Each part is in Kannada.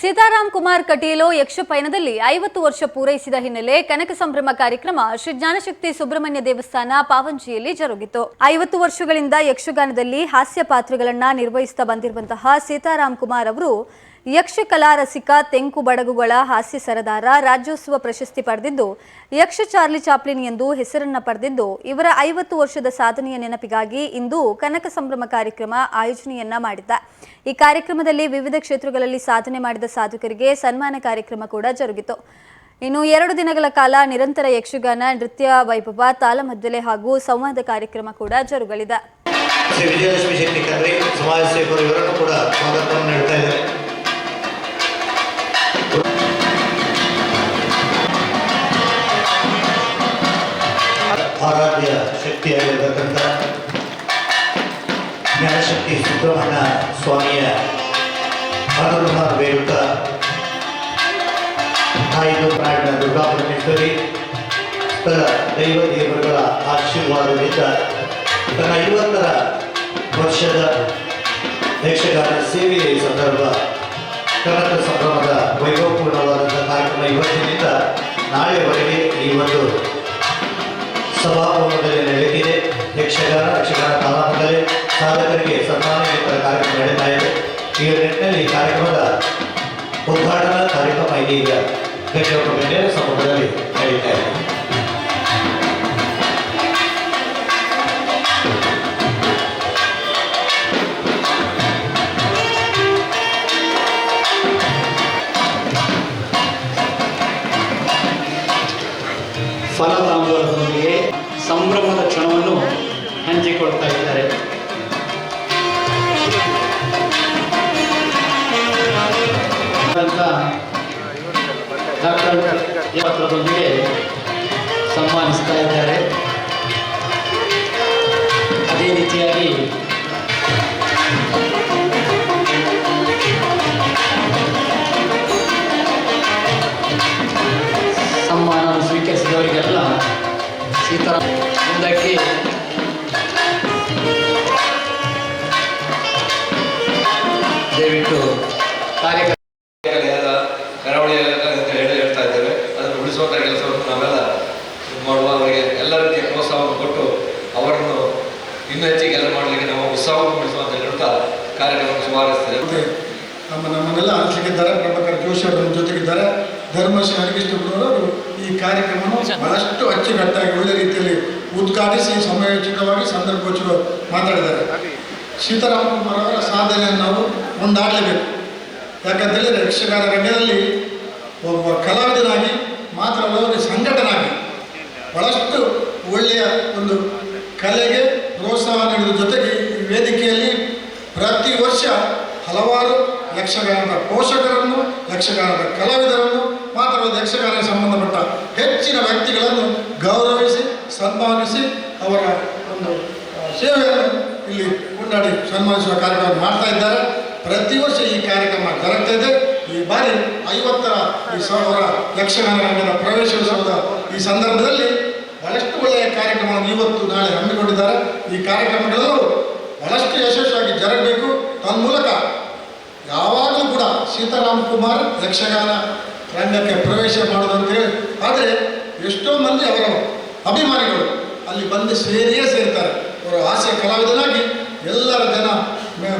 ಸೀತಾರಾಮ್ ಕುಮಾರ್ ಕಟೀಲು ಯಕ್ಷಪಯಣದಲ್ಲಿ ಐವತ್ತು ವರ್ಷ ಪೂರೈಸಿದ ಹಿನ್ನೆಲೆ ಕನಕ ಸಂಭ್ರಮ ಕಾರ್ಯಕ್ರಮ ಶ್ರೀ ಜ್ಞಾನಶಕ್ತಿ ಸುಬ್ರಹ್ಮಣ್ಯ ದೇವಸ್ಥಾನ ಪಾವಂಜಿಯಲ್ಲಿ ಜರುಗಿತು. ಐವತ್ತು ವರ್ಷಗಳಿಂದ ಯಕ್ಷಗಾನದಲ್ಲಿ ಹಾಸ್ಯ ಪಾತ್ರಗಳನ್ನ ನಿರ್ವಹಿಸುತ್ತಾ ಬಂದಿರುವಂತಹ ಸೀತಾರಾಮ್ ಕುಮಾರ್ ಅವರು ಯಕ್ಷ ಕಲಾ ರಸಿಕ ತೆಂಕು ಬಡಗುಗಳ ಹಾಸ್ಯ ಸರದಾರ, ರಾಜ್ಯೋತ್ಸವ ಪ್ರಶಸ್ತಿ ಪಡೆದಿದ್ದು, ಯಕ್ಷ ಚಾರ್ಲಿ ಚಾಪ್ಲಿನ್ ಎಂದು ಹೆಸರನ್ನ ಪಡೆದಿದ್ದು, ಇವರ ಐವತ್ತು ವರ್ಷದ ಸಾಧನೆಯ ನೆನಪಿಗಾಗಿ ಇಂದು ಕನಕ ಸಂಭ್ರಮ ಕಾರ್ಯಕ್ರಮ ಆಯೋಜನೆಯನ್ನ ಮಾಡಿದ್ದ. ಈ ಕಾರ್ಯಕ್ರಮದಲ್ಲಿ ವಿವಿಧ ಕ್ಷೇತ್ರಗಳಲ್ಲಿ ಸಾಧನೆ ಮಾಡಿದ ಸಾಧಕರಿಗೆ ಸನ್ಮಾನ ಕಾರ್ಯಕ್ರಮ ಕೂಡ ಜರುಗಿತು. ಇನ್ನು ಎರಡು ದಿನಗಳ ಕಾಲ ನಿರಂತರ ಯಕ್ಷಗಾನ, ನೃತ್ಯ ವೈಭವ ತಾಲಮದ್ದಲೆ ಹಾಗೂ ಸಂವಾದ ಕಾರ್ಯಕ್ರಮ ಕೂಡ ಜರುಗಲಿದೆ. ಶಕ್ತಿಯಾಗಿರತಕ್ಕಂಥ ಜ್ಞಾನಶಕ್ತಿ ಸುಬ್ರಹ್ಮಣ್ಯ ಸ್ವಾಮಿಯ ಅನುಗ್ರಹ ಬೇಡುತ್ತ ಐದು ಪ್ರಾಣಿನ ದುರ್ಗಾಪರಮೇಶ್ವರಿ ಸಕಲ ದೈವ ದೇವರುಗಳ ಆಶೀರ್ವಾದದಿಂದ ತನ್ನ ಐವತ್ತರ ವರ್ಷದ ಯಕ್ಷಗಾನ ಸೇವೆಯ ಸಂದರ್ಭ ಕನಕ ಸಂಭ್ರಮದ ವೈಭವಪೂರ್ಣವಾದಂಥ ಕಾರ್ಯಕ್ರಮ ಇವತ್ತಿನಿಂದ ನಾಳೆವರೆಗೆ ಈ ಒಂದು ಸಭಾಭವನದಲ್ಲಿ ನಡೆಯುತ್ತಿದೆ. ಯಕ್ಷಗಾನ ಯಕ್ಷಗಾನ ತಾಲೂಕಿನಲ್ಲಿ ಸಾಧಕರಿಗೆ ಸನ್ಮಾನ ಕಾರ್ಯಕ್ರಮ ನಡೀತಾ ಇದೆ. ಈ ನಿಟ್ಟಿನಲ್ಲಿ ಕಾರ್ಯಕ್ರಮದ ಉದ್ಘಾಟನಾ ಕಾರ್ಯಕ್ರಮ ಇದೀಗ ಗಣ್ಯರು ಸಮುದ್ರದಲ್ಲಿ ನಡೀತಾ ಇದೆ. ಪತ್ರದೊಂದಿಗೆ ಸನ್ಮಾನಿಸ್ತಾ ಇದ್ದಾರೆ. ಅದೇ ರೀತಿಯಾಗಿ ಸನ್ಮಾನ ಸ್ವೀಕರಿಸಿದವರಿಗೆಲ್ಲ ಸೀತಾರಾಮ ಮುಂದಕ್ಕೆ ಒಬ್ಬ ಕಲಾವಿದನಾಗಿ ಮಾತ್ರ ಅಲ್ಲದೆ ಸಂಘಟನಾಗಿ ಬಹಳಷ್ಟು ಒಳ್ಳೆಯ ಒಂದು ಕಲೆಗೆ ಪ್ರೋತ್ಸಾಹ ನೀಡುವ ಜೊತೆಗೆ ಈ ವೇದಿಕೆಯಲ್ಲಿ ಪ್ರತಿ ವರ್ಷ ಹಲವಾರು ಯಕ್ಷಗಾನದ ಪೋಷಕರನ್ನು, ಯಕ್ಷಗಾನದ ಕಲಾವಿದರನ್ನು, ಮಾತ್ರ ಯಕ್ಷಗಾನಕ್ಕೆ ಸಂಬಂಧಪಟ್ಟ ಹೆಚ್ಚಿನ ವ್ಯಕ್ತಿಗಳನ್ನು ಗೌರವಿಸಿ, ಸನ್ಮಾನಿಸಿ ಅವರ ಒಂದು ಸೇವೆಯನ್ನು ಇಲ್ಲಿ ಕೊಂಡಾಡಿ ಸನ್ಮಾನಿಸುವ ಕಾರ್ಯಕ್ರಮ ಮಾಡ್ತಾ ಇದ್ದಾರೆ. ಪ್ರತಿ ವರ್ಷ ಈ ಕಾರ್ಯಕ್ರಮ ಜರುಗ್ತಾ ಇದೆ. ಈ ಬಾರಿ ಐವತ್ತರ ಈ ಯಕ್ಷಗಾನ ಪ್ರವೇಶ ಪ್ರವೇಶೋತ್ಸವದ ಈ ಸಂದರ್ಭದಲ್ಲಿ ಬಹಳಷ್ಟು ಒಳ್ಳೆಯ ಕಾರ್ಯಕ್ರಮವನ್ನು ಇವತ್ತು ನಾಳೆ ಹಮ್ಮಿಕೊಂಡಿದ್ದಾರೆ. ಈ ಕಾರ್ಯಕ್ರಮಗಳು ಬಹಳಷ್ಟು ಯಶಸ್ವಿಯಾಗಿ ಜರಗಬೇಕು. ತನ್ಮೂಲಕ ಯಾವಾಗಲೂ ಕೂಡ ಸೀತಾರಾಮ್ ಕುಮಾರ್ ಯಕ್ಷಗಾನ ರಂಗಕ್ಕೆ ಪ್ರವೇಶ ಮಾಡೋದಂತೇಳಿ ಆದರೆ ಎಷ್ಟೋ ಮಂದಿ ಅವರ ಅಭಿಮಾನಿಗಳು ಅಲ್ಲಿ ಬಂದು ಸೇರಿಯೇ ಸೇರ್ತಾರೆ. ಅವರು ಹಾಸ್ಯ ಕಲಾವಿದನಾಗಿ ಎಲ್ಲರ ಜನ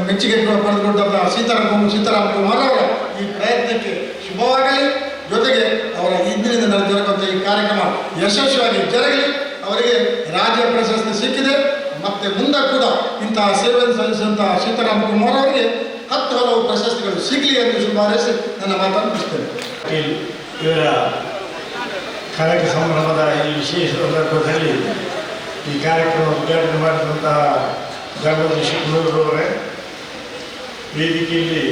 ಮೆಚ್ಚುಗೆ ಪಡೆದುಕೊಂಡಂಥ ಸೀತಾರಾಮ್ ಸೀತಾರಾಮ್ ಕುಮಾರ್ ಅವರ ಈ ಪ್ರಯತ್ನಕ್ಕೆ ಶುಭವಾಗಲಿ. ಜೊತೆಗೆ ಅವರ ಇಂದಿನಿಂದ ನಡೆದಿರತಕ್ಕಂಥ ಈ ಕಾರ್ಯಕ್ರಮ ಯಶಸ್ವಿಯಾಗಿ ಜರುಗಲಿ. ಅವರಿಗೆ ರಾಜ್ಯ ಪ್ರಶಸ್ತಿ ಸಿಕ್ಕಿದೆ. ಮತ್ತೆ ಮುಂದೆ ಕೂಡ ಇಂತಹ ಸೇವೆಯನ್ನು ಸಲ್ಲಿಸಿದಂತಹ ಸೀತಾರಾಮ್ ಕುಮಾರ್ ಅವರಿಗೆ ಹತ್ತು ಹಲವು ಪ್ರಶಸ್ತಿಗಳು ಸಿಗಲಿ ಎಂದು ಶುಭಾರೈಸಿ ನನ್ನ ಮಾತನ್ನು ಮುಗಿಸ್ತೇನೆ. ಇವರ ಕನಕ ಸಂಭ್ರಮದ ಈ ವಿಶೇಷ ಸಂದರ್ಭದಲ್ಲಿ ಈ ಕಾರ್ಯಕ್ರಮ ಉದ್ಘಾಟನೆ ಮಾಡಿದಂತಹ ಧರ್ಮದ ಅವರೇ ವೇದಿಕೆಯಲ್ಲಿ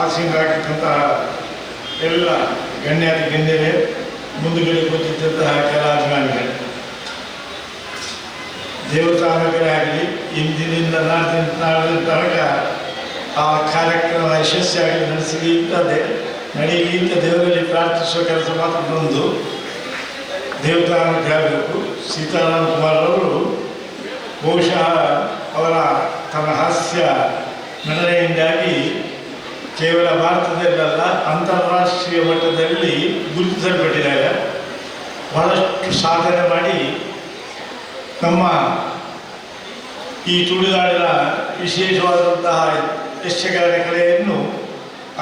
ಆಸೀನರಾಗಿದ್ದಂತಹ ಎಲ್ಲ ಗಣ್ಯಾತಿ ಗಣ್ಯರೇ ಮುಂದುಗಡೆ ಕೂತಿದ್ದಂತಹ ಕಲಾಭಿಮಾನಿಗಳು ದೇವತಾನಗರೇ ಆಗಲಿ, ಇಂದಿನಿಂದ ನಾಡಿನ ನಾಳಿನ ತನಕ ಆ ಕಾರ್ಯಕ್ರಮ ಯಶಸ್ವಿಯಾಗಿ ನಡೆಸಲಿ ಇರ್ತದೆ ನಡೆಯಲಿ ಅಂತ ದೇವರಲ್ಲಿ ಪ್ರಾರ್ಥಿಸುವ ಕೆಲಸ ಮಾತ್ರ ಬಂದು ದೇವತಾನಕ್ಕೆ ಆಗಬೇಕು. ಸೀತಾರಾಮ ಕುಮಾರ್ ಅವರು ಬಹುಶಃ ಅವರ ತಮ್ಮ ಹಾಸ್ಯ ನಟನೆಯಿಂದಾಗಿ ಕೇವಲ ಭಾರತದಲ್ಲಲ್ಲ, ಅಂತಾರಾಷ್ಟ್ರೀಯ ಮಟ್ಟದಲ್ಲಿ ಗುರುತಿಸಲ್ಪಟ್ಟಿದ್ದಾರೆ ಬಹಳಷ್ಟು ಸಾಧನೆ ಮಾಡಿ ನಮ್ಮ ಈ ತುಳುನಾಡಿನ ವಿಶೇಷವಾದಂತಹ ಯಕ್ಷಗಾನ ಕಲೆಯನ್ನು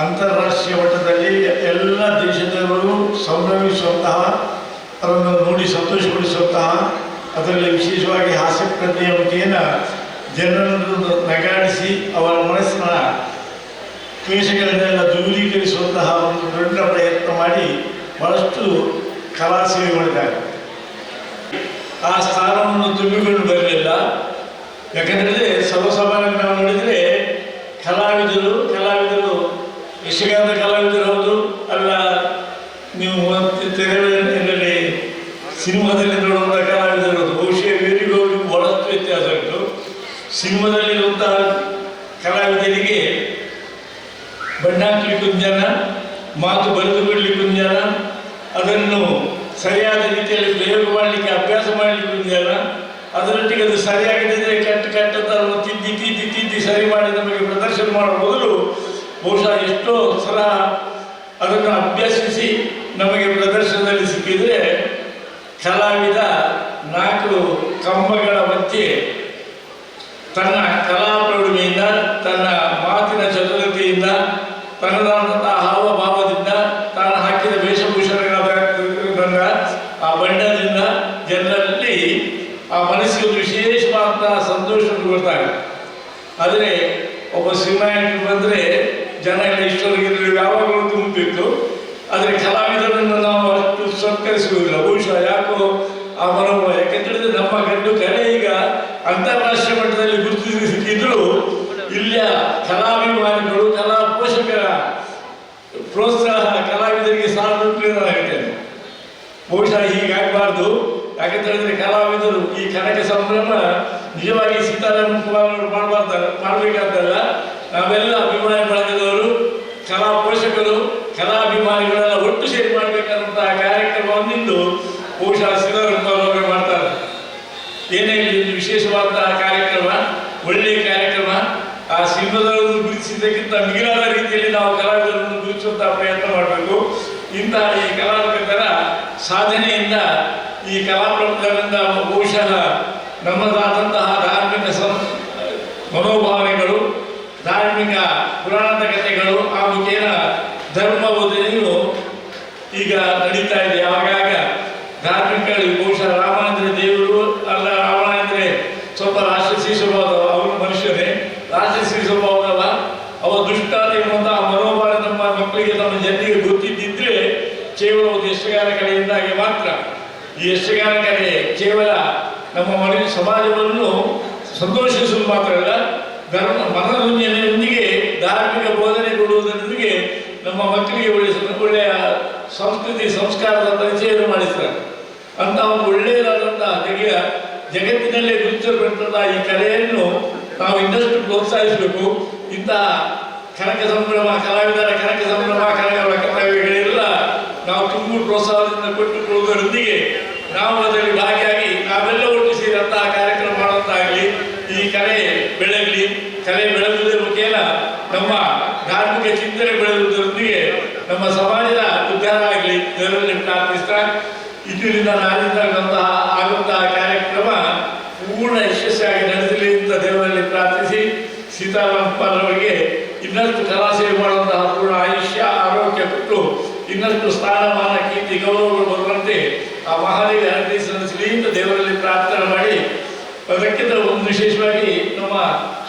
ಅಂತಾರಾಷ್ಟ್ರೀಯ ಮಟ್ಟದಲ್ಲಿ ಎಲ್ಲ ದೇಶದವರು ಸಂಭ್ರಮಿಸುವಂತಹ, ಅದನ್ನು ನೋಡಿ ಸಂತೋಷಪಡಿಸುವಂತಹ, ಅದರಲ್ಲಿ ವಿಶೇಷವಾಗಿ ಹಾಸ್ಯಪ್ರಜ್ಞೆಯ ಮುಖೇನ ಜನರನ್ನು ನಗಾಡಿಸಿ ಅವರ ಮನಸ್ಸಿನ ಕ್ಲೇಶಗಳನ್ನೆಲ್ಲ ದೂರೀಕರಿಸುವಂತಹ ಒಂದು ದೊಡ್ಡ ಪ್ರಯತ್ನ ಮಾಡಿ ಬಹಳಷ್ಟು ಕಲಾ ಸೇವೆ ಮಾಡಿದ್ದಾರೆ. ಆ ಸ್ಥಾನವನ್ನು ತುಂಬಿಕೊಂಡು ಬರಲಿಲ್ಲ. ಯಾಕಂದರೆ ಸರ್ವಸಾಮಾನ್ಯ ನಾವು ನೋಡಿದರೆ ಕಲಾವಿದರು ಕಲಾವಿದರು ಯಶಗಾಂತ ಕಲಾವಿದರು ಹೌದು, ಅಲ್ಲ ನೀವು ಮತ್ತೆ ತೆರೆಯಲ್ಲಿ ಸಿನಿಮಾದಲ್ಲಿ ನೋಡುವಂಥ ಕಲಾವಿದರು ಬಹುಶಃ ಬೇರೆ ಅವರಿಗೂ ಬಹಳಷ್ಟು ವ್ಯತ್ಯಾಸ ಉಂಟು. ಸಿನಿಮಾದಲ್ಲಿರುವಂತಹ ಕಲಾವಿದರಿಗೆ ಬಣ್ಣ ಹಾಕ್ಲಿಕ್ಕೆ ಮಾತು ಬರೆದು ಬಿಡಲಿಕ್ಕೆ ಅದನ್ನು ಸರಿಯಾದ ರೀತಿಯಲ್ಲಿ ಪ್ರಯೋಗ ಮಾಡಲಿಕ್ಕೆ, ಅಭ್ಯಾಸ ಮಾಡಲಿಕ್ಕೆ ಜನ ಅದರೊಟ್ಟಿಗೆ ಅದು ಸರಿಯಾಗದಿದ್ದರೆ ಕಟ್ಟು ಕಟ್ಟು ಅಂತ ಅದನ್ನು ತಿದ್ದಿ ತಿದ್ದಿ ತಿದ್ದಿ ಸರಿ ಮಾಡಿ ನಮಗೆ ಪ್ರದರ್ಶನ ಮಾಡುವ ಬದಲು ಬಹುಶಃ ಎಷ್ಟೋ ಸಲ ಅದನ್ನು ಅಭ್ಯಸಿಸಿ ನಮಗೆ ಪ್ರದರ್ಶನದಲ್ಲಿ ಸಿಕ್ಕಿದರೆ ಕಲಾವಿದ ನಾಲ್ಕು ಕಂಬಗಳ ಮಧ್ಯೆ ತನ್ನ ವಿಶೇಷವಾದಂತಹ ಗೊತ್ತಾಗ ಆದರೆ ಒಬ್ಬ ಸಿನಿಮಾಟಿಕ್ ಬಂದರೆ ಜನ ಎಲ್ಲ ಇಷ್ಟವರೆಗೆ ಯಾವಾಗಲೂ ತುಂಬಿತ್ತು ಆದರೆ ಕಲಾವಿದರನ್ನು ನಾವು ಅಷ್ಟು ಸತ್ಕರಿಸುವುದಿಲ್ಲ. ಬಹುಶಃ ಯಾಕೋ ಆ ಮನೋಭಾವ ಯಾಕೆಂತೇಳಿದ್ರೆ ನಮ್ಮ ಗಂಡು ಕಲೆ ಈಗ ಅಂತಾರಾಷ್ಟ್ರೀಯ ಮಟ್ಟದಲ್ಲಿ ಗುರುತಿಸಿ ಸಿಕ್ಕಿದ್ರು, ಇಲ್ಲಿಯ ಕಲಾಭಿಮಾನಿಗಳು ಕಲಾ ಪೋಷಕರ ಪ್ರೋತ್ಸಾಹ ಕಲಾವಿದರಿಗೆ ಸಾರ್ವತ್ರಿಕವಾಗುತ್ತೆ ಬಹುಶಃ ಹೀಗಾಗಬಾರ್ದು. ಯಾಕಂತ ಹೇಳಿದ್ರೆ ಕಲಾವಿದರು ಈ ಕನಕ ಸಂಭ್ರಮ ನಿಜವಾಗಿ ಸೀತಾರಾಮ ಕುಮಾರ್ ಮಾಡಬಾರ್ದ, ಮಾಡಬೇಕಾದ್ದಲ್ಲ, ನಾವೆಲ್ಲ ಅಭಿಮಾನಿ ಬಳಗದವರು ಕಲಾ ಪೋಷಕರು ಕಲಾಭಿಮಾನಿಗಳೆಲ್ಲ ಒಟ್ಟು ಸೇರಿ ಮಾಡಬೇಕಾದಂತಹ ಕಾರ್ಯಕ್ರಮವನ್ನಿಂದು ಬಹುಶಃ ಸೀತಾರಾಮ ಮಾಡ್ತಾರೆ. ಏನೇ ಇಲ್ಲಿ ವಿಶೇಷವಾದಂತಹ ಕಾರ್ಯಕ್ರಮ, ಒಳ್ಳೆಯ ಕಾರ್ಯಕ್ರಮ, ಆ ಸಿಂಹದವರನ್ನು ಗುರುತಿಸಿದ್ದಕ್ಕಿಂತ ಮಿಗಿಲಾದ ರೀತಿಯಲ್ಲಿ ನಾವು ಕಲಾವಿದರನ್ನು ಗುರುತಿಸುವಂತಹ ಪ್ರಯತ್ನ ಮಾಡಬೇಕು. ಇಂತಹ ಈ ಕಲಾವಿದರ ಸಾಧನೆಯಿಂದ ಈ ಕಲಾಪ್ರಭುತ್ವದಿಂದ ಬಹುಶಃ ನಮ್ಮದಾದಂತಹ ಧಾರ್ಮಿಕ ಸಂ ಮನೋಭಾವನೆಗಳು, ಧಾರ್ಮಿಕ ಪುರಾಣದ ಕಥೆಗಳು ಆ ಮುಖೇನ ಧರ್ಮ ಬೋಧನೆಯು ಈಗ ನಡೀತಾ ಇದೆ. ಆಗಾಗ ಧಾರ್ಮಿಕ ಬಹುಶಃ ರಾಮಾಂದ್ರ ದೇವರು ಅಲ್ಲ ರಾಮಾಂದ್ರೆ ಸ್ವಲ್ಪ ರಾಕ್ಷಸಿ ಸ್ವಭಾವದವ ಅವನು ಮನುಷ್ಯನೇ ರಾಕ್ಷಸಿ ಸ್ವಭಾವದವ ಅವ ದುಷ್ಟ ಎನ್ನುವಂತಹ ಮನೋಭಾವ ನಮ್ಮ ಮಕ್ಕಳಿಗೆ ತಮ್ಮ ಜನರಿಗೆ ಗೊತ್ತಿದ್ದಿದ್ರೆ ಕೇವಲ ಒಂದು ಯಕ್ಷಗಾನ ಕಲೆಯಿಂದಾಗಿ ಮಾತ್ರ. ಈ ಯಕ್ಷಗಾನ ಕಲೆ ಕೇವಲ ನಮ್ಮ ಮನೆಯ ಸಮಾಜವನ್ನು ಸಂತೋಷಿಸುವುದು ಮಾತ್ರ ಅಲ್ಲ, ಧರ್ಮ ಮನೋರಂಜನೆಯೊಂದಿಗೆ ಧಾರ್ಮಿಕ ಬೋಧನೆ ಕೊಡುವುದರೊಂದಿಗೆ ನಮ್ಮ ಮಕ್ಕಳಿಗೆ ಒಳ್ಳೆಯ ಒಳ್ಳೆಯ ಸಂಸ್ಕೃತಿ, ಸಂಸ್ಕಾರದ ಪರಿಚಯವನ್ನು ಮಾಡಿಸ್ತಾರೆ. ಅಂತ ಒಂದು ಒಳ್ಳೆಯದಾದಂತಹ ಜಗ, ಜಗತ್ತಿನಲ್ಲೇ ಗುರುತಿಸಲ್ಪಟ್ಟಂತಹ ಈ ಕಲೆಯನ್ನು ನಾವು ಇನ್ನಷ್ಟು ಪ್ರೋತ್ಸಾಹಿಸಬೇಕು. ಇಂತಹ ಕನಕ ಸಂಭ್ರಮ, ಕಲಾವಿದರ ಕನಕ ಸಂಭ್ರಮ, ಕನಕ ಕಲಾವಿದರೆಲ್ಲ ನಾವು ತುಂಬು ಪ್ರೋತ್ಸಾಹದಿಂದ ಕೊಟ್ಟುಕೊಳ್ಳುವುದರೊಂದಿಗೆ ಅದರಲ್ಲಿ ಭಾಗಿಯಾಗಿ ನಾವೆಲ್ಲ ಒಟ್ಟು ಸೇರಿ ಅಂತಹ ಕಾರ್ಯಕ್ರಮ ಮಾಡುವಂತಾಗಲಿ ಈ ಕಲೆ ಬೆಳಗಲಿ, ಕಲೆ ಬೆಳಗುವುದರ ಮುಖೇನ ನಮ್ಮ ಧಾರ್ಮಿಕ ಚಿಂತನೆ ಬೆಳೆಯುವುದರೊಂದಿಗೆ ನಮ್ಮ ಸಮಾಜದ ಉದ್ಧಾರ ಆಗಲಿ. ದೇವರಲ್ಲಿ ಪ್ರಾರ್ಥಿಸ್ತಾ ಇದರಿಂದ ನಾನಿಂದ ಆಗುವಂತಹ ಕಾರ್ಯಕ್ರಮ ಪೂರ್ಣ ಯಶಸ್ವಿಯಾಗಿ ನಡೆಸಲಿ ಅಂತ ದೇವರಲ್ಲಿ ಪ್ರಾರ್ಥಿಸಿ ಸೀತಾರಾಮಪ್ಪನವರಿಗೆ ಇನ್ನಷ್ಟು ಕಲಾ ಸೇವೆ ಮಾಡುವಂತಹ ಪೂರ್ಣ ಆಯುಷ್ಯ, ಆರೋಗ್ಯ ಕೊಟ್ಟು ಇನ್ನಷ್ಟು ಸ್ಥಾನಮಾನ, ಕೀರ್ತಿ, ಗೌರವಗಳು ಬರುವಂತೆ ಆ ಮಹಾದೇವಿ ನಡೆಸಲಿ ಅಂತ ದೇವರಲ್ಲಿ ಪ್ರಾರ್ಥನೆ ಮಾಡಿ, ಅದಕ್ಕಿಂತ ಒಂದು ವಿಶೇಷವಾಗಿ ನಮ್ಮ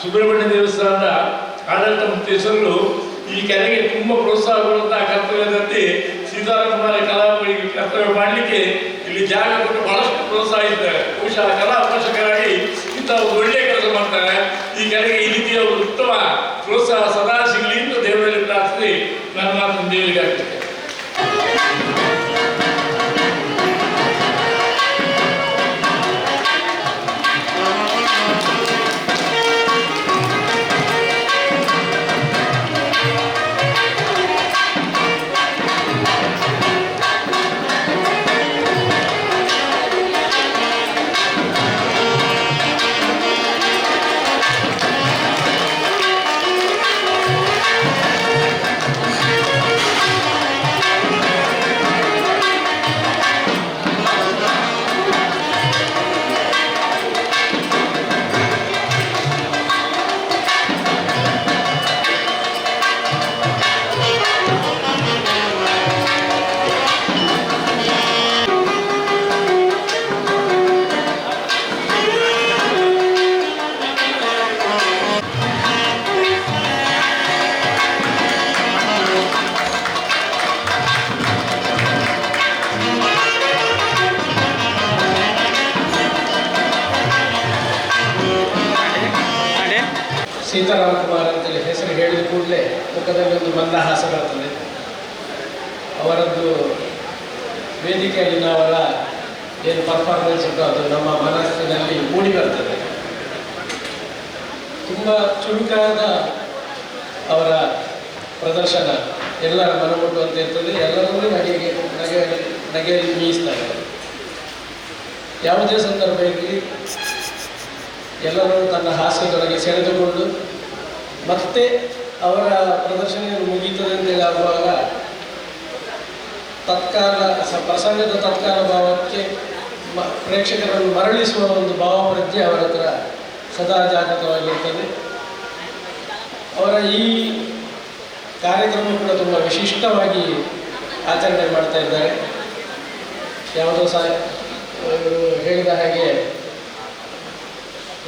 ಸುಬ್ರಹ್ಮಣ್ಯ ದೇವಸ್ಥಾನದ ಆಡಳಿತ ಮುಖ್ಯಸ್ಥರು ಈ ಕೆರೆಗೆ ತುಂಬ ಪ್ರೋತ್ಸಾಹ ಕೊಡುವಂತಹ ಕರ್ತವ್ಯದಂತೆ ಸೀತಾರಾಮರ ಕಲಾವಿದರಿಗೆ ಕರ್ತವ್ಯ ಮಾಡಲಿಕ್ಕೆ ಇಲ್ಲಿ ಜಾಗ ಕೊಟ್ಟು ಬಹಳಷ್ಟು ಪ್ರೋತ್ಸಾಹ ಇದ್ದಾರೆ. ಬಹುಶಃ ಕಲಾ ಸೀತಾರಾಮ್ ಕುಮಾರ್ ಅಂತೇಳಿ ಹೆಸರು ಹೇಳಿದ ಕೂಡಲೇ ಮುಖದಲ್ಲಿ ಒಂದು ಮಂದಹಾಸ ಬರ್ತದೆ. ಅವರದ್ದು ವೇದಿಕೆಯಲ್ಲಿನ ಅವರ ಏನು ಪರ್ಫಾರ್ಮೆನ್ಸ್ ಉಂಟು ಅದು ನಮ್ಮ ಮನಸ್ಸಿನಲ್ಲಿ ಮೂಡಿ ಬರ್ತದೆ. ತುಂಬ ಚುರುಕಾದ ಅವರ ಪ್ರದರ್ಶನ ಎಲ್ಲರ ಮನಮುಟ್ಟುವಂತೆ ಇರ್ತದೆ. ಎಲ್ಲರೂ ನಗೆಗೆ ನಗೆ ನಗೆಯಲ್ಲಿ ಮೀಸ್ತಾರೆ ಯಾವುದೇ ಸಂದರ್ಭ ಎಲ್ಲರೂ ತನ್ನ ಹಾಸ್ಯದೊಳಗೆ ಸೆಳೆದುಕೊಂಡು ಮತ್ತೆ ಅವರ ಪ್ರದರ್ಶನ ಮುಗೀತದೆ ಅಂತೇಳಿ ಆಗುವಾಗ ತತ್ಕಾಲ ಪ್ರಸಂಗದ ತತ್ಕಾಲ ಭಾವಕ್ಕೆ ಮ ಪ್ರೇಕ್ಷಕರನ್ನು ಮರಳಿಸುವ ಒಂದು ಭಾವಪ್ರಜ್ಞೆ ಅವರ ಹತ್ರ ಸದಾ ಜಾಗೃತವಾಗಿರ್ತದೆ ಅವರ ಈ ಕಾರ್ಯಕ್ರಮ ಕೂಡ ತುಂಬ ವಿಶಿಷ್ಟವಾಗಿ ಆಚರಣೆ ಮಾಡ್ತಾ ಇದ್ದಾರೆ. ಯಾವುದೋ ಸಹ ಹೇಳಿದ ಹಾಗೆ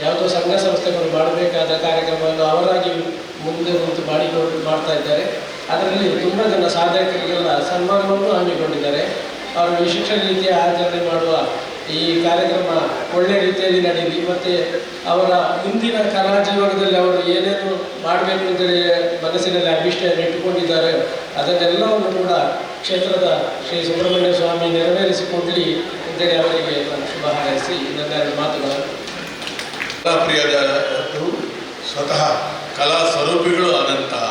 ಯಾವುದೋ ಸಂಘ ಸಂಸ್ಥೆಗಳು ಮಾಡಬೇಕಾದ ಕಾರ್ಯಕ್ರಮವನ್ನು ಅವರಾಗಿ ಮುಂದೆ ನಿಂತು ಮಾಡಿಕೊಂಡು, ಮಾಡ್ತಾ ಇದ್ದಾರೆ. ಅದರಲ್ಲಿ ತುಂಬ ಜನ ಸಾಧಕರಿಗೆಲ್ಲ ಸನ್ಮಾನವನ್ನು ಹಮ್ಮಿಕೊಂಡಿದ್ದಾರೆ. ಅವರು ವಿಶಿಷ್ಟ ರೀತಿಯ ಆಚರಣೆ ಮಾಡುವ ಈ ಕಾರ್ಯಕ್ರಮ ಒಳ್ಳೆಯ ರೀತಿಯಲ್ಲಿ ನಡೆಯಲಿ ಮತ್ತು ಅವರ ಮುಂದಿನ ಕಲಾ ಜೀವನದಲ್ಲಿ ಅವರು ಏನೇನು ಮಾಡಬೇಕು ಅಂತೇಳಿ ಮನಸ್ಸಿನಲ್ಲಿ ಅಭಿಷ್ಠೆಯನ್ನು ಇಟ್ಟುಕೊಂಡಿದ್ದಾರೆ. ಅದನ್ನೆಲ್ಲವನ್ನು ಕೂಡ ಕ್ಷೇತ್ರದ ಶ್ರೀ ಸುಬ್ರಹ್ಮಣ್ಯ ಸ್ವಾಮಿ ನೆರವೇರಿಸಿಕೊಡಲಿ ಅಂತೇಳಿ ಅವರಿಗೆ ನಾನು ಶುಭ ಹಾರೈಸಿ, ನನ್ನ ಮಾತುಗಳನ್ನು ಕಲಾಪ್ರಿಯದದ್ದು ಸ್ವತಃ ಕಲಾ ಸ್ವರೂಪಿಗಳು ಆದಂತಹ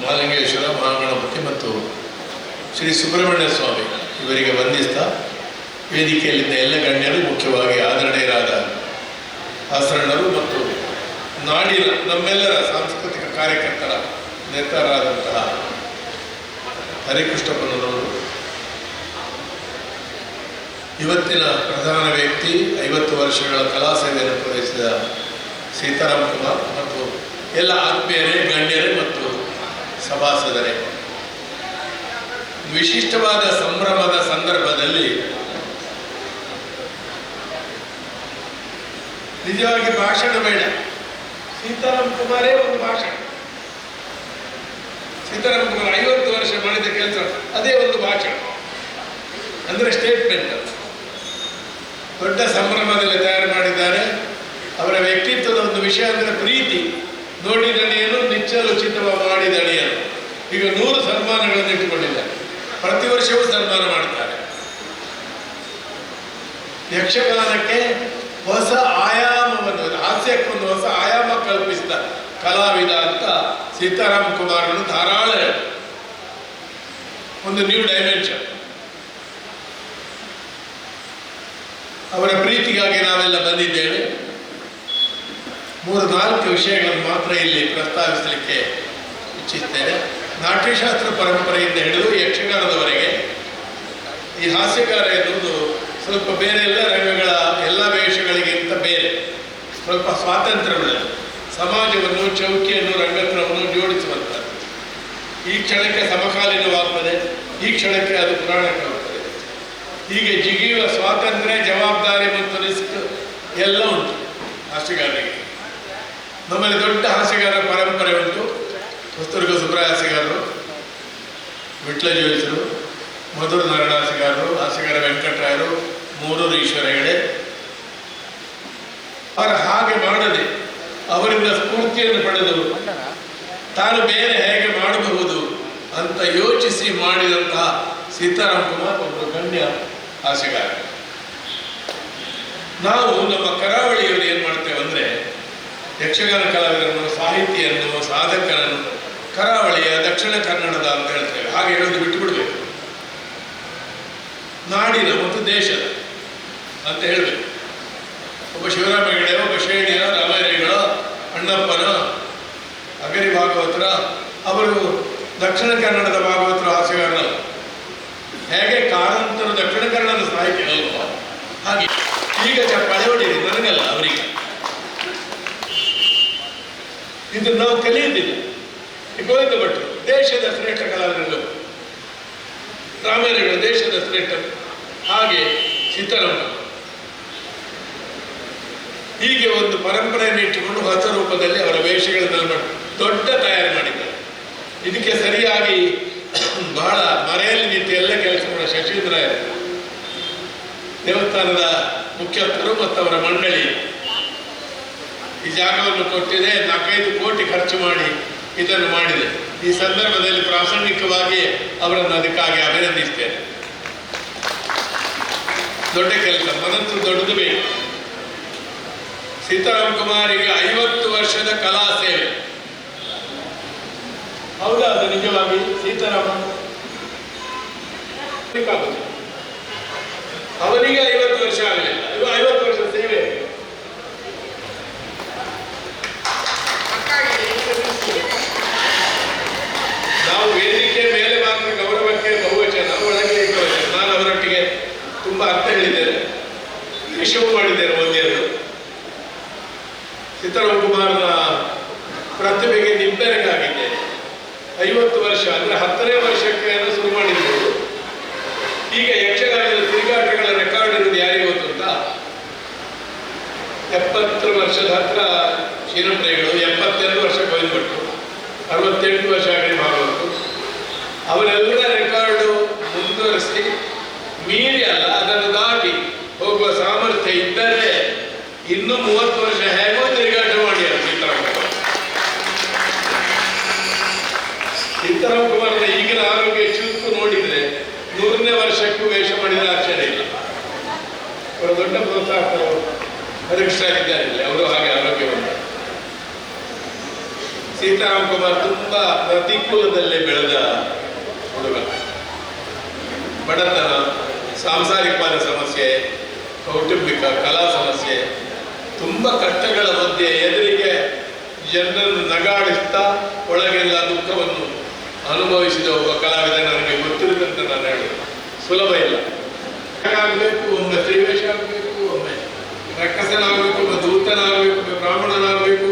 ಮಹಾಲಿಂಗೇಶ್ವರ ಮಹಾಗಣಪತಿ ಮತ್ತು ಶ್ರೀ ಸುಬ್ರಹ್ಮಣ್ಯ ಸ್ವಾಮಿ ಇವರಿಗೆ ವಂದಿಸ್ತಾ, ವೇದಿಕೆಯಲ್ಲಿದ್ದ ಎಲ್ಲ ಗಣ್ಯರು ಮುಖ್ಯವಾಗಿ ಆದರಣೀಯರಾದ ಆಸರಣರು ಮತ್ತು ನಾಡಿನ ನಮ್ಮೆಲ್ಲರ ಸಾಂಸ್ಕೃತಿಕ ಕಾರ್ಯಕರ್ತರ ನೇತಾರರಾದಂತಹ ಹರಿಕೃಷ್ಣಪ್ಪನವರು ಇವತ್ತಿನ ಪ್ರಧಾನ ವ್ಯಕ್ತಿ, ಐವತ್ತು ವರ್ಷಗಳ ಕಲಾ ಸೇವೆಯನ್ನು ಪೂರೈಸಿದ ಸೀತಾರಾಮ್ ಕುಮಾರ್ ಮತ್ತು ಎಲ್ಲ ಆತ್ಮೀಯರೇ, ಗಣ್ಯರೇ ಮತ್ತು ಸಭಾಸದರೇ. ವಿಶಿಷ್ಟವಾದ ಸಂಭ್ರಮದ ಸಂದರ್ಭದಲ್ಲಿ ನಿಜವಾಗಿ ಭಾಷಣ ಬೇಡ. ಸೀತಾರಾಮ್ ಕುಮಾರೇ ಒಂದು ಭಾಷಣ. ಸೀತಾರಾಮ್ ಕುಮಾರ್ ಐವತ್ತು ವರ್ಷ ಮಾಡಿದ ಕೆಲಸ, ಅದೇ ಒಂದು ಭಾಷಣ. ಅಂದರೆ ಸ್ಟೇಟ್ಮೆಂಟ್ ದೊಡ್ಡ ಸಂಭ್ರಮದಲ್ಲಿ ತಯಾರು ಮಾಡಿದ್ದಾರೆ. ಅವರ ವ್ಯಕ್ತಿತ್ವದ ಒಂದು ವಿಷಯ ಅಂದರೆ ಪ್ರೀತಿ. ನಿಚ್ಚಲು ಚಿತ್ರ ಮಾಡಿದಣಿಯನು ಈಗ ನೂರು ಸನ್ಮಾನಗಳನ್ನು ಇಟ್ಟುಕೊಂಡಿದ್ದಾರೆ. ಪ್ರತಿ ವರ್ಷವೂ ಸನ್ಮಾನ ಮಾಡ್ತಾರೆ. ಯಕ್ಷಗಾನಕ್ಕೆ ಹೊಸ ಆಯಾಮವನ್ನು, ಹಾಸ್ಯಕ್ಕೆ ಒಂದು ಹೊಸ ಆಯಾಮ ಕಲ್ಪಿಸಿದ ಕಲಾವಿದ ಅಂತ ಸೀತಾರಾಮ್ ಕುಮಾರನು ಧಾರಾಳ ಒಂದು ನ್ಯೂ ಡೈಮೆನ್ಷನ್ ಅವರ ಪ್ರೀತಿಗಾಗಿ ನಾವೆಲ್ಲ ಬಂದಿದ್ದೇವೆ. ಮೂರು, ನಾಲ್ಕು ವಿಷಯಗಳನ್ನು ಮಾತ್ರ ಇಲ್ಲಿ ಪ್ರಸ್ತಾವಿಸಲಿಕ್ಕೆ ಇಚ್ಛಿಸ್ತೇನೆ ನಾಟ್ಯಶಾಸ್ತ್ರ ಪರಂಪರೆಯಿಂದ ಹಿಡಿದು ಯಕ್ಷಗಾನದವರೆಗೆ ಈ ಹಾಸ್ಯಕಾರ ಎನ್ನುವುದು ಸ್ವಲ್ಪ ಬೇರೆ ಎಲ್ಲ ರಂಗಗಳ ಎಲ್ಲ ವೇಷಗಳಿಗಿಂತ ಬೇರೆ. ಸ್ವಲ್ಪ ಸ್ವಾತಂತ್ರ್ಯವಿಲ್ಲ ಸಮಾಜವನ್ನು, ಚೌಕಿಯನ್ನು ರಂಗತ್ರವನ್ನು ಜೋಡಿಸುವಂಥದ್ದು. ಈ ಕ್ಷಣಕ್ಕೆ ಸಮಕಾಲೀನವಾಗ್ತದೆ. ಈ ಕ್ಷಣಕ್ಕೆ ಅದು ಪುರಾಣಕ್ಕಾಗ್ತದೆ ಹೀಗೆ ಜಿಗಿಯುವ ಸ್ವಾತಂತ್ರ್ಯ, ಜವಾಬ್ದಾರಿ ಮತ್ತು ರಿಸ್ಕ್ ಎಲ್ಲ ಉಂಟು ಹಾಸ್ಯಗಾರರಿಗೆ. ನಮ್ಮಲ್ಲಿ ದೊಡ್ಡ ಹಾಸ್ಯಗಾರ ಪರಂಪರೆ ಉಂಟು. ಹೊಸ್ತುರ್ಗ ಸುಬ್ರಾಯ ಹಾಸ್ಯಗಾರರು, ವಿಟ್ಲ ಜೋಯಿಸರು, ಮಧುರ ನಾರಾಯಣ ಹಾಸ್ಯಗಾರರು, ಹಾಸ್ಯಗಾರ ವೆಂಕಟರಾಯರು ಮೂರೂರು ಈಶ್ವರ ಹೆಗಡೆ. ಅವರು ಹಾಗೆ ಮಾಡದೆ ಅವರಿಂದ ಸ್ಫೂರ್ತಿಯನ್ನು ಪಡೆದು ತಾನು ಬೇರೆ ಹೇಗೆ ಮಾಡಬಹುದು ಅಂತ ಯೋಚಿಸಿ ಮಾಡಿದಂತಹ ಸೀತಾರಾಮ್ ಕುಮಾರ್ ಒಬ್ಬರು ಗಣ್ಯ. ಹಾಸ್ಯಗಾರ ನಾವು ನಮ್ಮ ಕರಾವಳಿಯಲ್ಲಿ ಏನು ಮಾಡ್ತೇವೆ ಅಂದರೆ ಯಕ್ಷಗಾನ ಕಲಾವಿದರನ್ನು, ಸಾಹಿತಿಯನ್ನು, ಸಾಧಕರನ್ನು ಕರಾವಳಿಯ ದಕ್ಷಿಣ ಕನ್ನಡದ ಅಂತ ಹೇಳ್ತೇವೆ. ಹಾಗೆ ಹೇಳೋದು ಬಿಟ್ಟು ಬಿಡಬೇಕು. ನಾಡಿನ ಮತ್ತು ದೇಶದ ಅಂತ ಹೇಳಬೇಕು. ಒಬ್ಬ ಶಿವರಾಮ ಹೆಗಡೆ ಒಬ್ಬ ಶೇಣಿಯ, ರಾಮಾಯಣಿಗಳ ಅಣ್ಣಪ್ಪನ, ಅಗರಿ ಭಾಗವತರ, ಅವರು ದಕ್ಷಿಣ ಕನ್ನಡದ ಭಾಗವತರು ಹಾಸ್ಯಗಾರರಲ್ಲ ಹೇಗೆ ಕಾರಂತರು ದಕ್ಷಿಣ ಕನ್ನಡದ ಸಾಹಿತ್ಯ ಅಲ್ವಾ ಹಾಗೆ ಈಗ ಚಪ್ಪಾಳೆ ಹೊಡೆಯಿರಿ ನನಗಲ್ಲ ಅವರಿಗೆ. ಇದು ನಾವು ಕಲಿಯುವುದಿಲ್ಲ ಗೋವಿಂದ ಭಟ್ರು ದೇಶದ ಶ್ರೇಷ್ಠ ಕಲಾವಿದರು. ರಾಮಾಯಣಗಳು ದೇಶದ ಶ್ರೇಷ್ಠ ಹಾಗೆ ಸೀತಾರಾಮ ಹೀಗೆ ಒಂದು ಪರಂಪರೆಯನ್ನು ಇಟ್ಟುಕೊಂಡು ಹೊಸ ರೂಪದಲ್ಲಿ ಅವರ ವೇಷಗಳನ್ನು ದೊಡ್ಡ ತಯಾರು ಮಾಡಿದ್ದಾರೆ. ಇದಕ್ಕೆ ಸರಿಯಾಗಿ ಬಹಳ ಮರೆಯಲ್ಲಿ ನಿಂತು ಎಲ್ಲ ಕೆಲಸ ಮಾಡೋ ಶಶೀಂದ್ರ ದೇವಸ್ಥಾನದ ಮುಖ್ಯಸ್ಥರು ಮತ್ತು ಅವರ ಮಂಡಳಿ ಈ ಜಾಗವನ್ನು ಕೊಟ್ಟಿದೆ, ನಾಲ್ಕೈದು ಕೋಟಿ ಖರ್ಚು ಮಾಡಿ ಇದನ್ನು ಮಾಡಿದೆ. ಈ ಸಂದರ್ಭದಲ್ಲಿ ಪ್ರಾಸಂಗಿಕವಾಗಿ ಅವರನ್ನು ಅದಕ್ಕಾಗಿ ಅಭಿನಂದಿಸ್ತೇನೆ. ದೊಡ್ಡ ಕೆಲಸ, ಮನಸ್ಸು ದೊಡ್ಡದು ಬೇಕು. ಸೀತಾರಾಮ್ ಕುಮಾರಿಗೆ ಐವತ್ತು ವರ್ಷದ ಕಲಾ ಸೇವೆ. ಹೌದಾ ಅದು ನಿಜವಾಗಿ? ಸೀತಾರಾಮ ಅವನಿಗೆ ಐವತ್ತು ವರ್ಷ ಆಗಲಿಲ್ಲ ಇದು ಐವತ್ತು ವರ್ಷ ಸೇವೆ. ನಾವು ವೇದಿಕೆ ಮೇಲೆ ಮಾತ್ರ ಗೌರವಕ್ಕೆ ಬಹುವಚನ ಒಳಗೆ ಏಕವಚನ ನಾನು ಅವರೊಟ್ಟಿಗೆ ತುಂಬಾ ಅರ್ಥ ಹೇಳಿದ್ದೇನೆ. ವಿಷಯವು ಮಾಡಿದ್ದೇನೆ ಒಂದೇನು ಸೀತಾರಾಮ್ ಕುಮಾರನ ಪ್ರತಿಭೆಗೆ ನಿಬ್ಬೆರಗಾಗಿದ್ದೇನೆ ಐವತ್ತು ವರ್ಷ ಅಂದ್ರೆ ಹತ್ತನೇ ವರ್ಷಕ್ಕೆ ಈಗ ಯಕ್ಷಗಾನದ ತಿರುಗಾಟಗಳ ರೆಕಾರ್ಡ್ ಇರೋದು ಯಾರಿಗೆ ಗೊತ್ತು ಅಂತ ಎಪ್ಪತ್ತು ವರ್ಷದ ಹತ್ರ ಶ್ರೀರಂಪ್ರೇಗಳು ಎಪ್ಪತ್ತೆರಡು ವರ್ಷ ಗೋವಿಂದಭಟ್ರು ಅರವತ್ತೆಂಟು ವರ್ಷ ಆಗಲಿ ಭಾಗವತ್ತು ಅವರೆಲ್ಲ ರೆಕಾರ್ಡು ಮುಂದುವರಿಸಿ ಮೀರಿ ಅಲ್ಲ, ಅದನ್ನು ದಾಟಿ ಹೋಗುವ ಸಾಮರ್ಥ್ಯ ಇದ್ದರೆ ಇನ್ನೂ ಮೂವತ್ತು ವರ್ಷ ಹೇಗೋ ತಿರುಗಾಟ ಮಾಡಿ ಸೀತಾರಾಮ್ ಕುಮಾರ್ ಸೀತಾರಾಮ್ ಕುಮಾರ್ನ ಈಗಿನ ಆರೋಗ್ಯ ಚುರುಕು ನೋಡಿದ್ರೆ ನೂರನೇ ವರ್ಷಕ್ಕೂ ವೇಷ ಮಾಡಿದ ಆಚರಣೆ ಇಲ್ಲ. ಅವರು ದೊಡ್ಡ ಪ್ರೋತ್ಸಾಹಕರು ಇದ್ದಾರೆ ಅವರು ಹಾಗೆ ಆರೋಗ್ಯವಂತ. ಸೀತಾರಾಮ್ ಕುಮಾರ್ ತುಂಬಾ ಪ್ರತಿಕೂಲದಲ್ಲಿ ಬೆಳೆದ ಹುಡುಗ. ಬಡತನ, ಸಾಂಸಾರಿಕವಾದ ಸಮಸ್ಯೆ, ಕೌಟುಂಬಿಕ, ಕಲಾ ಸಮಸ್ಯೆ, ತುಂಬ ಕಷ್ಟಗಳ ಮಧ್ಯೆ ಎದುರಿಗೆ ಜನರನ್ನು ನಗಾಡಿಸ್ತಾ ಒಳಗೆಲ್ಲ ದುಃಖವನ್ನು ಅನುಭವಿಸಿದ ಒಬ್ಬ ಕಲಾವಿದ ನನಗೆ ಗೊತ್ತಿರುತ್ತಂತ ನಾನು ಹೇಳುದು ಸುಲಭ ಇಲ್ಲ. ಆಗಬೇಕು, ಒಮ್ಮೆ ತ್ರಿವೇಶ ಆಗಬೇಕು, ಒಮ್ಮೆ ರಕ್ಕಸನಾಗಬೇಕು, ಒಮ್ಮೆ ದೂತನಾಗಬೇಕು, ಒಮ್ಮೆ ಬ್ರಾಹ್ಮಣನಾಗಬೇಕು,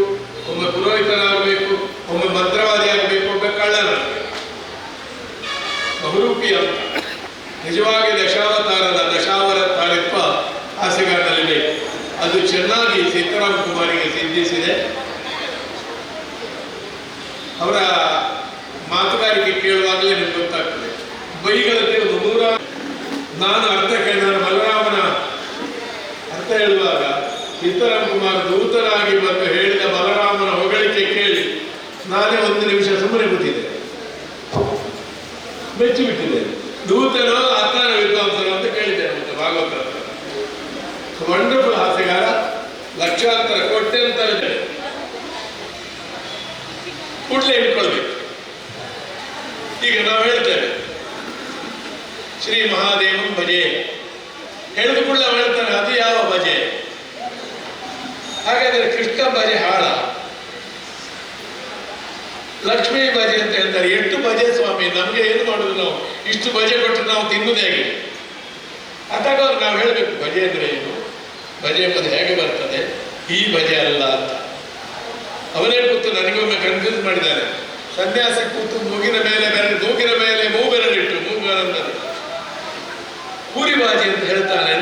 ಒಮ್ಮೆ ಪುರೋಹಿತನಾಗಬೇಕು, ಒಮ್ಮೆ ಮಂತ್ರವಾದಿ ಆಗಬೇಕು, ಒಮ್ಮೆ ಕಳ್ಳನಾಗಬೇಕು. ಬಹುರೂಪಿ ಅಂತ ನಿಜವಾಗಿ ದಶಾವತಾರದ ದಶಾವರ ತಾಳಿತ್ವ ಹಾಸ್ಯಗಾರನಲ್ಲಿ ಬೇಕು. ಅದು ಚೆನ್ನಾಗಿ ಸೀತಾರಾಮ್ ಕುಮಾರಿಗೆ ಸಿದ್ಧಿಸಿದೆ. ಅವರ ಮಾತುಗಾರಿಕೆ ಕೇಳುವಾಗಲೇ ನಿಮ್ಗೆ ಗೊತ್ತಾಗ್ತದೆ. ಬೈಗಳಂತೆ ಒಂದು ನೂರ ನಾನು ಅರ್ಥ ಕೇಳಿದ ಬಲರಾಮನ ಅರ್ಥ ಹೇಳುವಾಗ ಕುಮಾರ್ ದೂತರಾಗಿ ಬಂದು ಹೇಳಿದ ಬಲರಾಮನ ಹೊಗಳಿಕೆ ಕೇಳಿ ನಾನೇ ಒಂದು ನಿಮಿಷ ಸುಮ್ಮನೆ ಕೂತಿದ್ದೆ ಮೆಚ್ಚಿ ಬಿಟ್ಟಿದ್ದೇನೆ ದೂತರು ಆತನ ವಿದ್ವಾಂಸರು ಅಂತ ಕೇಳಿದ್ದೇನೆ ಮತ್ತೆ ಭಾಗವತ ವಂಡರ್ಫುಲ್ ಹಾಸ್ಯಗಾರ. ಲಕ್ಷಾಂತರ ಕೊಟ್ಟೆ ಅಂತ ಕೂಡಲೇ ಇಟ್ಕೊಳ್ಬೇಕು ಈಗ ನಾವು ಶ್ರೀ ಮಹಾದೇವನ್ ಭಜೆ. ಹೇಳಿದ ಕೂಡಲೇ ಹೇಳ್ತಾನೆ ಅದು ಯಾವ ಭಜೆ? ಹಾಗಾದ್ರೆ ಕೃಷ್ಣ ಭಜೆ ಹಾಳ. ಲಕ್ಷ್ಮೀ ಭಜೆ ಅಂತ ಹೇಳ್ತಾರೆ. ಎಷ್ಟು ಭಜೆ ಸ್ವಾಮಿ, ನಮ್ಗೆ ಏನು ಮಾಡುದು ನಾವು? ಇಷ್ಟು ಭಜೆ ಕೊಟ್ಟರೆ ನಾವು ತಿನ್ನುವುದೇ ಅದಾಗ ನಾವು ಹೇಳಬೇಕು, ಭಜೆ ಅಂದ್ರೆ ಏನು? ಭಜೆ ಎಂಬುದು ಹೇಗೆ ಬರ್ತದೆ? ಈ ಭಜೆ ಅಲ್ಲ ಅಂತ. ಅವನೇ ಕೂತು ನನಗೊಮ್ಮೆ ಕನ್ಫ್ಯೂಸ್ ಮಾಡಿದ್ದಾರೆ ಸನ್ಯಾಸಿ ಕೂತು ಮೂಗಿನ ಮೇಲೆ ಬೆರಳು, ಮೂಗಿನ ಮೇಲೆ ಮೂ ಬೆರಳಿಟ್ಟು ಮೂಗು ಅಂದರೆ ಕೂರಿ ಬಾಜಿ ಅಂತ ಹೇಳ್ತಾನೆ.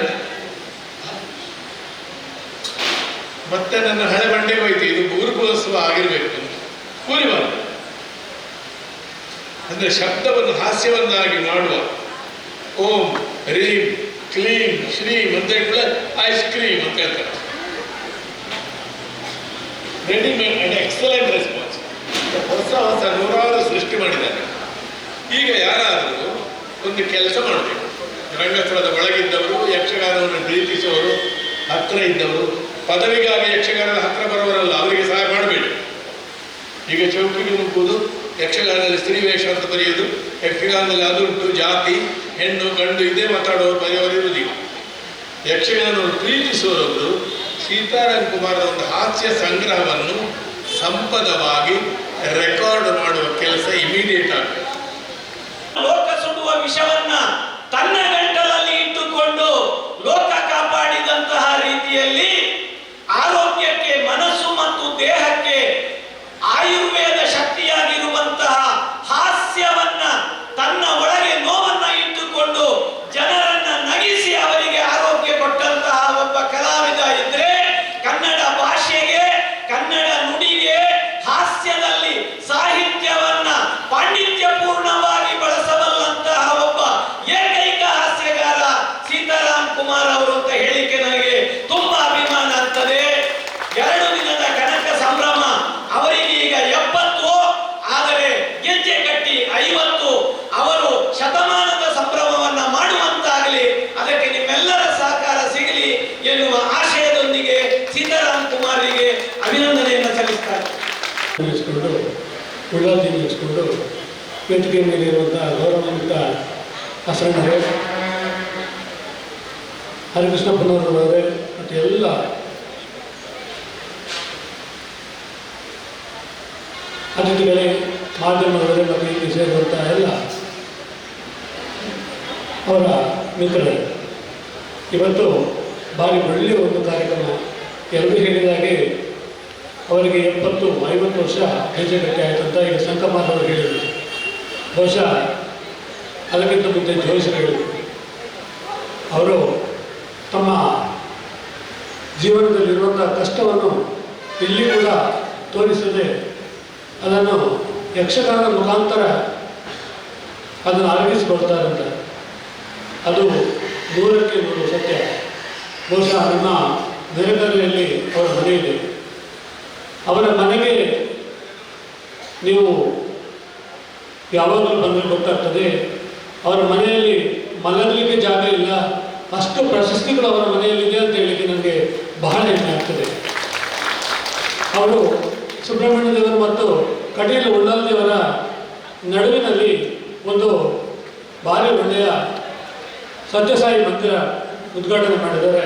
ಮತ್ತೆ ನನ್ನ ಹಳೆ ಬಂಡೆ ಹೋಯ್ತು, ಇದು ಗುರುಕುಲೋತ್ಸವ ಆಗಿರ್ಬೇಕು ಅಂತ. ಕೂರಿ ಬಾಜಿ ಅಂದ್ರೆ ಶಬ್ದವನ್ನು, ಹಾಸ್ಯವನ್ನಾಗಿ ಮಾಡುವ. ಓಂ ರೀಂ ಕ್ಲೀಂ, ಶ್ರೀಂ ಅಂತ ಹೇಳಿದ್ರೆ ಐಸ್ ಕ್ರೀಮ್ ಅಂತ ಹೇಳ್ತಾರೆ. ರೆಡಿಮೇಡ್ ಅಂಡ್ ಎಕ್ಸಲೆಂಟ್ ರೆಸ್ಪಾನ್ಸ್ ಹೊಸ ಹೊಸ ನೂರಾರು ಸೃಷ್ಟಿ ಮಾಡಿದ್ದಾರೆ. ಈಗ ಯಾರಾದರೂ ಒಂದು ಕೆಲಸ ಮಾಡಬೇಕು. ರಂಗಸ್ಥಳದ ಒಳಗಿದ್ದವರು, ಯಕ್ಷಗಾನವನ್ನು ಪ್ರೀತಿಸುವವರು, ಹತ್ರ ಇದ್ದವರು, ಪದವಿಗಾಗಿ ಯಕ್ಷಗಾನದ ಹತ್ರ ಬರುವವರಲ್ಲ, ಅವರಿಗೆ ಸಹಾಯ ಮಾಡಬೇಡಿ ಈಗ ಚೌಕಿಗೆ ನುಗ್ಗುವುದು ಯಕ್ಷಗಾನದಲ್ಲಿ ಸ್ತ್ರೀ ವೇಷ ಅಂತ ಬರೆಯುವುದು, ಯಕ್ಷಗಾನದಲ್ಲಿ ಅದುಂಟು ಜಾತಿ, ಹೆಣ್ಣು, ಗಂಡು ಇದೇ ಮಾತಾಡೋರು ಬರೆಯುವರು ಇರುವುದಿಲ್ಲ. ಯಕ್ಷಗಾನವನ್ನು ಪ್ರೀತಿಸುವವರು ಸೀತಾರಾಮ್ ಕುಮಾರದ ಒಂದು ಹಾಸ್ಯ ಸಂಗ್ರಹವನ್ನು ಸಂಪದವಾಗಿ ರೆಕಾರ್ಡ್ ಮಾಡುವ ಕೆಲಸ ಇಮಿಡಿಯೇಟ್ ಆಗ್ತದೆ. ಲೋಕ ಸುಡುವ ವಿಷವನ್ನ ತನ್ನ ಗಂಟಲಲ್ಲಿ ಇಟ್ಟುಕೊಂಡು ಲೋಕ ರೀತಿಯಲ್ಲಿ ಆರೋಗ್ಯಕ್ಕೆ ಮನಸ್ಸು ಮತ್ತು ದೇಹಕ್ಕೆ ಆಯುರ್ವೇದ ಶಕ್ತಿಯಾಗಿರುವಂತಹ ಹಾಸ್ಯವನ್ನ ತನ್ನ ಒಳಗೆ ನೋವನ್ನ ಇಟ್ಟುಕೊಂಡು ಜನರನ್ನ ನಗಿಸಿ ಅವರಿಗೆ ಆರೋಗ್ಯ ಕೊಟ್ಟಂತಹ ಒಬ್ಬ ಕಲಾವಿದ ಇದ್ರೆ ಕನ್ನಡ ಭಾಷೆಗೆ ಕನ್ನಡ ನುಡಿಗೆ ಹಾಸ್ಯದಲ್ಲಿ ಸಾಹಿತ್ಯವನ್ನ ಪಾಂಡಿತ್ಯಪೂರ್ಣವಾಗಿ ಬಳಸಬಲ್ಲಂತಹ ಒಬ್ಬ ಏಕೈಕ ಹಾಸ್ಯಗಾರ ಸೀತಾರಾಮ್ ಕುಮಾರ್ ಅವರು ಅಂತ ಹೇಳಿಕೆ ನನಗೆ ತುಂಬಾ ಅಭಿಮಾನ ಆಗ್ತದೆ ಎರಡು ದಿನದ ಕನ್ನಡ ಉಳ್ಳಾದಿ ನಿಲ್ಲಿಸ್ಕೊಂಡು ವೇದಿಕೆ ಮೇಲೆ ಇರುವಂಥ ಗೌರವಾನ್ವಿತ ಅಸರಣರೇ ಹರಿಕೃಷ್ಣಪ್ಪನವರವರೇ ಮತ್ತು ಎಲ್ಲ ಅತಿಥಿಗಳೇ ಮಾಧ್ಯಮದವರೇ ಮತ್ತು ಇಲ್ಲಿ ಸೇರುವಂಥ ಎಲ್ಲ ಅವರ ಮಿತ್ರರೇ. ಇವತ್ತು ಭಾರಿ ಒಳ್ಳೆಯ ಒಂದು ಕಾರ್ಯಕ್ರಮ. ಎರಡು ಹೇಳಿದಾಗೆ ಅವರಿಗೆ ಎಪ್ಪತ್ತು ಐವತ್ತು ವರ್ಷ ಹೆಜ್ಜೆ ಗಟ್ಟಿ ಆಯಿತು ಅಂತ ಈಗ ಸಂಕಮಾರವರು ಹೇಳಿದರು. ಬಹುಶಃ ಅದಕ್ಕಿಂತ ಮುಂದೆ ಜೋಯಿಸರು ಅವರು ತಮ್ಮ ಜೀವನದಲ್ಲಿರುವಂಥ ಕಷ್ಟವನ್ನು ಇಲ್ಲಿ ಕೂಡ ತೋರಿಸದೆ ಅದನ್ನು ಯಕ್ಷಗಾನ ಮುಖಾಂತರ ಅದನ್ನು ಅರಗಿಸಿಕೊಳ್ತಾರಂತೆ ಅದು ದೂರಕ್ಕೆ ನೂರು ಸತ್ಯ. ಬಹುಶಃ ನಮ್ಮ ನೆರೆಗರೆಯಲ್ಲಿ ಅವರ ಮನೆ ಅವರ ಮನೆಗೆ ನೀವು ಯಾವಾಗಲೂ ಬಂದರೆ ಗೊತ್ತಾಗ್ತದೆ ಅವರ ಮನೆಯಲ್ಲಿ ಮಲಗಲಿಕ್ಕೆ ಜಾಗ ಇಲ್ಲ. ಅಷ್ಟು ಪ್ರಶಸ್ತಿಗಳು ಅವರ ಮನೆಯಲ್ಲಿದೆ ಅಂತ ಹೇಳಿಕ್ಕೆ ನನಗೆ ಬಹಳ ಹೆಮ್ಮೆ ಆಗ್ತದೆ. ಅವರು ಸುಬ್ರಹ್ಮಣ್ಯ ದೇವರು ಮತ್ತು ಕಟೀಲು ಉಳ್ಳಾಲ್ ದೇವರ ನಡುವಿನಲ್ಲಿ ಒಂದು ಭಾರಿ ಒಳ್ಳೆಯ ಸತ್ಯಸಾಯಿ ಮಂದಿರ ಉದ್ಘಾಟನೆ ಮಾಡಿದ್ದಾರೆ.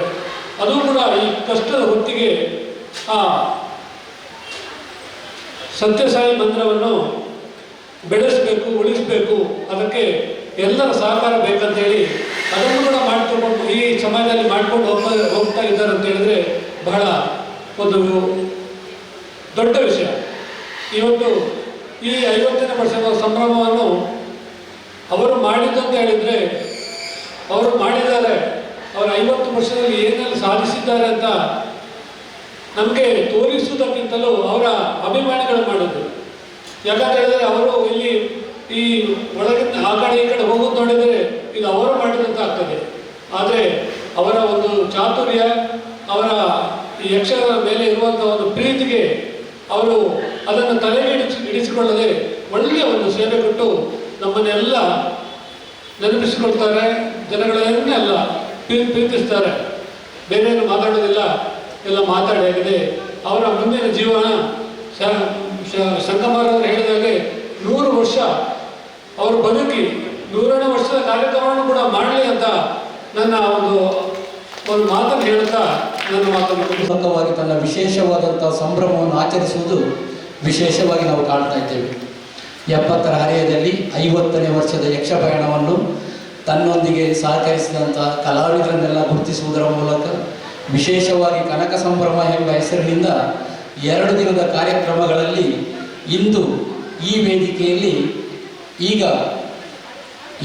ಅದು ಕೂಡ ಈ ಕಷ್ಟದ ಹೊತ್ತಿಗೆ ಆ ಸತ್ಯಸಾಯಿ ಮಂದಿರವನ್ನು ಬೆಳೆಸಬೇಕು, ಉಳಿಸಬೇಕು, ಅದಕ್ಕೆ ಎಲ್ಲರ ಸಹಕಾರ ಬೇಕಂತೇಳಿ ಅದನ್ನು ಕೂಡ ಮಾಡ್ಕೊಂಡು ಈ ಸಮಾಜದಲ್ಲಿ ಮಾಡ್ಕೊಂಡು ಹೋಗ್ತಾ ಹೋಗ್ತಾ ಇದ್ದಾರೆ ಅಂತ ಹೇಳಿದ್ರೆ ಬಹಳ ಒಂದು ದೊಡ್ಡ ವಿಷಯ. ಇವತ್ತು ಈ ಐವತ್ತನೇ ವರ್ಷದ ಸಂಭ್ರಮವನ್ನು ಅವರು ಮಾಡಿದ್ದು ಅಂತ ಹೇಳಿದ್ರೆ, ಅವರು ಮಾಡಿದ್ದಾರೆ, ಅವರು ಐವತ್ತು ವರ್ಷದಲ್ಲಿ ಏನೆಲ್ಲ ಸಾಧಿಸಿದ್ದಾರೆ ಅಂತ ನಮಗೆ ತೋರಿಸುವುದಕ್ಕಿಂತಲೂ ಅವರ ಅಭಿಮಾನಿಗಳು ಮಾಡೋದು ಯಾಕಂತ ಹೇಳಿದ್ರೆ ಅವರು ಇಲ್ಲಿ ಈ ಒಳಗಿನ, ಆ ಕಡೆ ಈ ಕಡೆ ಹೋಗೋದು ನೋಡಿದರೆ ಇದು ಅವರು ಮಾಡಿದಂತ ಆಗ್ತದೆ. ಆದರೆ ಅವರ ಒಂದು ಚಾತುರ್ಯ, ಅವರ ಈ ಯಕ್ಷರ ಮೇಲೆ ಇರುವಂಥ ಒಂದು ಪ್ರೀತಿಗೆ ಅವರು ಅದನ್ನು ತಲೆಗೆ ಇಡಿಸಿ ಇಡಿಸಿಕೊಳ್ಳದೆ ಒಳ್ಳೆಯ ಒಂದು ಸೇವೆ ಕೊಟ್ಟು ನಮ್ಮನ್ನೆಲ್ಲ ನೆನಪಿಸಿಕೊಳ್ತಾರೆ ಜನಗಳನ್ನೇ ಅಲ್ಲ ಪ್ರೀ- ಪ್ರೀತಿಸ್ತಾರೆ. ಬೇರೆ ಮಾತಾಡೋದಿಲ್ಲ, ಎಲ್ಲ ಮಾತಾಡಿ ಆಗಿದೆ. ಅವರ ಮುಂದಿನ ಜೀವನ ಸಂಗಮರವರು ಹೇಳಿದಾಗೆ ನೂರು ವರ್ಷ ಅವರು ಬದುಕಿ ನೂರನೇ ವರ್ಷದ ಕಾರ್ಯಕ್ರಮವನ್ನು ಕೂಡ ಮಾಡಲಿ ಅಂತ ನನ್ನ ಒಂದು ಒಂದು ಮಾತನ್ನು ಹೇಳ್ತಾ ನನ್ನ ಮಾತನ್ನು. ಪೂರ್ವಕವಾಗಿ ತನ್ನ ವಿಶೇಷವಾದಂಥ ಸಂಭ್ರಮವನ್ನು ಆಚರಿಸುವುದು ವಿಶೇಷವಾಗಿ ನಾವು ಕಾಣ್ತಾ ಇದ್ದೇವೆ ಎಪ್ಪತ್ತರ ಹರೆಯದಲ್ಲಿ ಐವತ್ತನೇ ವರ್ಷದ ಯಕ್ಷಗಾನವನ್ನು ತನ್ನೊಂದಿಗೆ ಸಹಕರಿಸಿದಂಥ ಕಲಾವಿದರನ್ನೆಲ್ಲ ಗುರುತಿಸುವುದರ ಮೂಲಕ ವಿಶೇಷವಾಗಿ ಕನಕ ಸಂಭ್ರಮ ಎಂಬ ಹೆಸರಿನಿಂದ ಎರಡು ದಿನದ ಕಾರ್ಯಕ್ರಮಗಳಲ್ಲಿ ಇಂದು ಈ ವೇದಿಕೆಯಲ್ಲಿ ಈಗ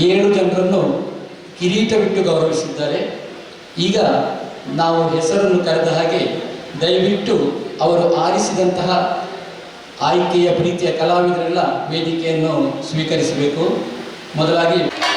ಏಳು ಜನರನ್ನು ಕಿರೀಟವಿಟ್ಟು ಗೌರವಿಸಿದ್ದಾರೆ. ಈಗ ನಾವು ಹೆಸರನ್ನು ಕರೆದ ಹಾಗೆ ದಯವಿಟ್ಟು ಅವರು ಆರಿಸಿದಂತಹ ಆಯ್ಕೆಯ ಪ್ರೀತಿಯ ಕಲಾವಿದರೆಲ್ಲ ವೇದಿಕೆಯನ್ನು ಸ್ವೀಕರಿಸಬೇಕು. ಮೊದಲಾಗಿ